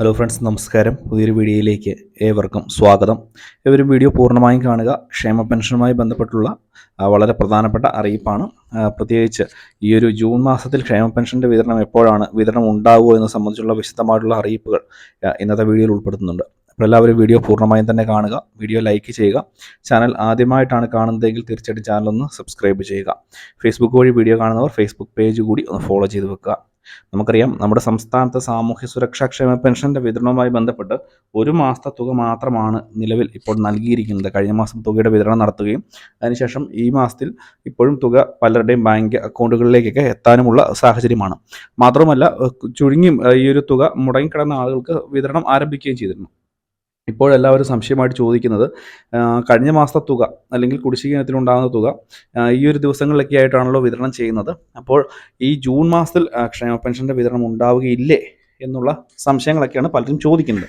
Hello friends നമസ്കാരം. പുതിയൊരു വീഡിയോയിലേക്ക് ഏവർക്കും സ്വാഗതം. ഇവരും വീഡിയോ പൂർണമായും കാണുക. ക്ഷേമ പെൻഷനുമായി ബന്ധപ്പെട്ടുള്ള വളരെ പ്രധാനപ്പെട്ട അറിയിപ്പാണ്. പ്രത്യേകിച്ച് ഈ ഒരു ജൂൺ മാസത്തിൽ ക്ഷേമ പെൻഷന്റെ വിതരണം എപ്പോഴാണ് വിതരണം ഉണ്ടാകുമോ എന്ന് സംബന്ധിച്ചുള്ള വിശദമായിട്ടുള്ള അറിയിപ്പുകൾ ഇന്നത്തെ വീഡിയോയിൽ ഉൾപ്പെടുത്തുന്നുണ്ട്. അപ്പോൾ എല്ലാവരും വീഡിയോ പൂർണമായും തന്നെ കാണുക. വീഡിയോ ലൈക്ക് ചെയ്യുക. ചാനൽ ആദ്യമായിട്ടാണ് കാണുന്നതെങ്കിൽ തീർച്ചയായിട്ടും ചാനൽ ഒന്ന് സബ്സ്ക്രൈബ് ചെയ്യുക. ഫേസ്ബുക്ക് വഴി വീഡിയോ കാണുന്നവർ ഫേസ്ബുക്ക് പേജ് കൂടി ഒന്ന് ഫോളോ ചെയ്ത് വെക്കുക. നമുക്കറിയാം നമ്മുടെ സംസ്ഥാനത്തെ സാമൂഹ്യ സുരക്ഷാ ക്ഷേമ പെൻഷന്റെ വിതരണവുമായി ബന്ധപ്പെട്ട് ഒരു മാസത്തെ തുക മാത്രമാണ് നിലവിൽ ഇപ്പോൾ നൽകിയിരിക്കുന്നത്. കഴിഞ്ഞ മാസം തുകയുടെ വിതരണം നടത്തുകയും അതിനുശേഷം ഈ മാസത്തിൽ ഇപ്പോഴും തുക പലരുടെയും ബാങ്ക് അക്കൗണ്ടുകളിലേക്കൊക്കെ എത്താനുമുള്ള സാഹചര്യമാണ്. മാത്രമല്ല ചുരുങ്ങി ഈ ഒരു തുക മുടങ്ങിക്കിടന്ന ആളുകൾക്ക് വിതരണം ആരംഭിക്കുകയും ചെയ്തിരുന്നു. ഇപ്പോഴെല്ലാവരും സംശയമായിട്ട് ചോദിക്കുന്നത് കഴിഞ്ഞ മാസത്തെ തുക അല്ലെങ്കിൽ കുടിശ്ശിക ഇനത്തിലുണ്ടാകുന്ന തുക ഈ ഒരു ദിവസങ്ങളിലൊക്കെ ആയിട്ടാണല്ലോ വിതരണം ചെയ്യുന്നത്. അപ്പോൾ ഈ ജൂൺ മാസത്തിൽ ക്ഷേമ പെൻഷന്റെ വിതരണം ഉണ്ടാവുകയില്ലേ എന്നുള്ള സംശയങ്ങളൊക്കെയാണ് പലരും ചോദിക്കുന്നത്.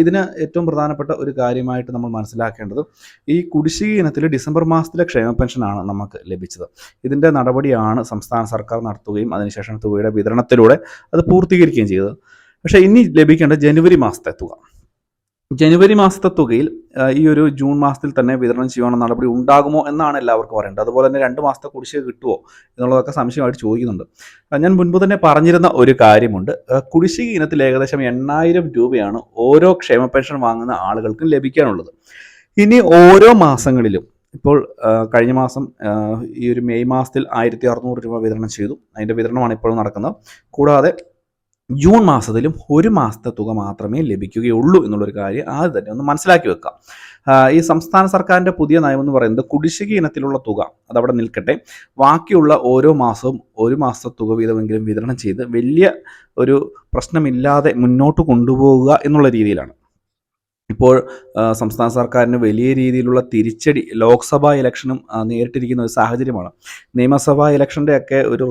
ഇതിന് ഏറ്റവും പ്രധാനപ്പെട്ട ഒരു കാര്യമായിട്ട് നമ്മൾ മനസ്സിലാക്കേണ്ടത് ഈ കുടിശ്ശിക ഇനത്തിൽ ഡിസംബർ മാസത്തിലെ ക്ഷേമ പെൻഷനാണ് നമുക്ക് ലഭിച്ചത്. ഇതിന്റെ നടപടിയാണ് സംസ്ഥാന സർക്കാർ നടത്തുകയും അതിനുശേഷം തുകയുടെ വിതരണത്തിലൂടെ അത് പൂർത്തീകരിക്കുകയും ചെയ്തത്. പക്ഷേ ഇനി ലഭിക്കേണ്ട ജനുവരി മാസത്തെ തുക ജനുവരി മാസത്തെ തുകയിൽ ഈ ഒരു ജൂൺ മാസത്തിൽ തന്നെ വിതരണം ചെയ്യാനുള്ള നടപടി ഉണ്ടാകുമോ എന്നാണ് എല്ലാവർക്കും പറയേണ്ടത് അതുപോലെ തന്നെ രണ്ട് മാസത്തെ കുടിശ്ശിക കിട്ടുമോ എന്നുള്ളതൊക്കെ സംശയമായിട്ട് ചോദിക്കുന്നുണ്ട്. ഞാൻ മുൻപ് തന്നെ പറഞ്ഞിരുന്ന ഒരു കാര്യമുണ്ട്. കുടിശ്ശിക ഇനത്തിൽ ഏകദേശം എണ്ണായിരം രൂപയാണ് ഓരോ ക്ഷേമ പെൻഷൻ വാങ്ങുന്ന ആളുകൾക്കും ലഭിക്കാനുള്ളത്. ഇനി ഓരോ മാസങ്ങളിലും ഇപ്പോൾ കഴിഞ്ഞ മാസം ഈ ഒരു മെയ് മാസത്തിൽ ആയിരത്തി അറുന്നൂറ് രൂപ വിതരണം ചെയ്തു. അതിന്റെ വിതരണമാണ് ഇപ്പോഴും നടക്കുന്നത്. കൂടാതെ ജൂൺ മാസത്തിലും ഒരു മാസത്തെ തുക മാത്രമേ ലഭിക്കുകയുള്ളൂ എന്നുള്ളൊരു കാര്യം ആദ്യം തന്നെ ഒന്ന് മനസ്സിലാക്കി വെക്കാം. ഈ സംസ്ഥാന സർക്കാരിന്റെ പുതിയ നയം എന്ന് പറയുന്നത് കുടിശ്ശിക ഇനത്തിലുള്ള തുക അതവിടെ നിൽക്കട്ടെ. ബാക്കിയുള്ള ഓരോ മാസവും ഒരു മാസത്തെ തുക വീതമെങ്കിലും വിതരണം ചെയ്ത് വലിയ ഒരു പ്രശ്നമില്ലാതെ മുന്നോട്ട് കൊണ്ടുപോകുക എന്നുള്ള രീതിയിലാണ്. ഇപ്പോൾ സംസ്ഥാന സർക്കാരിന് വലിയ രീതിയിലുള്ള തിരിച്ചടി ലോക്സഭാ ഇലക്ഷനും നേരിട്ടിരിക്കുന്ന ഒരു സാഹചര്യമാണ്. നിയമസഭാ ഇലക്ഷന്റെ ഒക്കെ ഒരു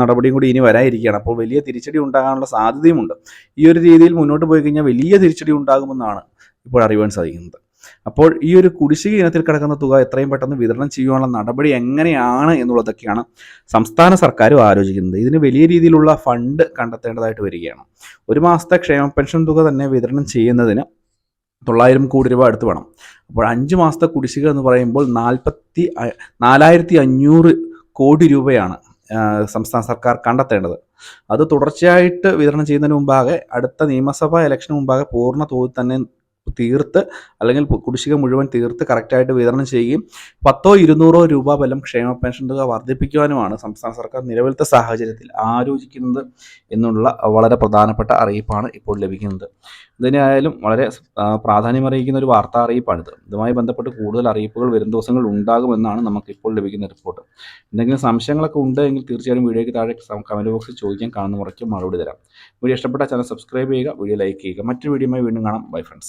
നടപടിയും കൂടി ഇനി വരായിരിക്കുകയാണ് അപ്പോൾ വലിയ തിരിച്ചടി ഉണ്ടാകാനുള്ള സാധ്യതയുമുണ്ട്. ഈ ഒരു രീതിയിൽ മുന്നോട്ട് പോയി കഴിഞ്ഞാൽ വലിയ തിരിച്ചടി ഉണ്ടാകുമെന്നാണ് ഇപ്പോൾ അറിയുവാൻ സാധിക്കുന്നത്. അപ്പോൾ ഈ ഒരു കുടിശ്ശിക ഇനത്തിൽ കിടക്കുന്ന തുക എത്രയും പെട്ടെന്ന് വിതരണം ചെയ്യാനുള്ള നടപടി എങ്ങനെയാണ് എന്നുള്ളതൊക്കെയാണ് സംസ്ഥാന സർക്കാരും ആലോചിക്കുന്നത്. ഇതിന് വലിയ രീതിയിലുള്ള ഫണ്ട് കണ്ടെത്തേണ്ടതായിട്ട് വരികയാണ്. ഒരു മാസത്തെ ക്ഷേമ പെൻഷൻ തുക തന്നെ വിതരണം ചെയ്യുന്നതിന് തൊള്ളായിരം കോടി രൂപ അടുത്ത് വേണം. അപ്പോൾ അഞ്ച് മാസത്തെ കുടിശ്ശിക എന്ന് പറയുമ്പോൾ നാൽപ്പത്തി നാലായിരത്തി അഞ്ഞൂറ് കോടി രൂപയാണ് സംസ്ഥാന സർക്കാർ കണ്ടെത്തേണ്ടത്. അത് തുടർച്ചയായിട്ട് വിതരണം ചെയ്യുന്നതിന് മുമ്പാകെ അടുത്ത നിയമസഭാ ഇലക്ഷന് മുമ്പാകെ പൂർണ തോതിൽ തന്നെ തീർത്ത് അല്ലെങ്കിൽ കുടിശ്ശിക മുഴുവൻ തീർത്ത് കറക്റ്റായിട്ട് വിതരണം ചെയ്യുകയും പത്തോ ഇരുന്നൂറോ രൂപ ബലം ക്ഷേമ പെൻഷൻ തുക വർദ്ധിപ്പിക്കുവാനുമാണ് സംസ്ഥാന സർക്കാർ നിലവിലത്തെ സാഹചര്യത്തിൽ ആലോചിക്കുന്നത് എന്നുള്ള വളരെ പ്രധാനപ്പെട്ട അറിയിപ്പാണ് ഇപ്പോൾ ലഭിക്കുന്നത്. ഇതിനായാലും വളരെ പ്രാധാന്യം പ്രാധാന്യമറിയിക്കുന്ന ഒരു വാർത്താ അറിയിപ്പാണിത്. ഇതുമായി ബന്ധപ്പെട്ട് കൂടുതൽ അറിയിപ്പുകൾ വരും ദിവസങ്ങൾ ഉണ്ടാകുമെന്നാണ് നമുക്ക് ഇപ്പോൾ ലഭിക്കുന്ന റിപ്പോർട്ട്. എന്തെങ്കിലും സംശയങ്ങളൊക്കെ ഉണ്ട് എങ്കിൽ തീർച്ചയായും വീഡിയോയ്ക്ക് താഴെ കമന്റ് ബോക്സിൽ ചോദിക്കാൻ കാണുന്ന മുറയ്ക്ക് മറുപടി തരാം. വീഡിയോ ഇഷ്ടപ്പെട്ട ചാനൽ സബ്സ്ക്രൈബ് ചെയ്യുക വീഡിയോ ലൈക്ക് ചെയ്യുക. മറ്റൊരു വീഡിയോയുമായി വീണ്ടും കാണാം. Bye friends.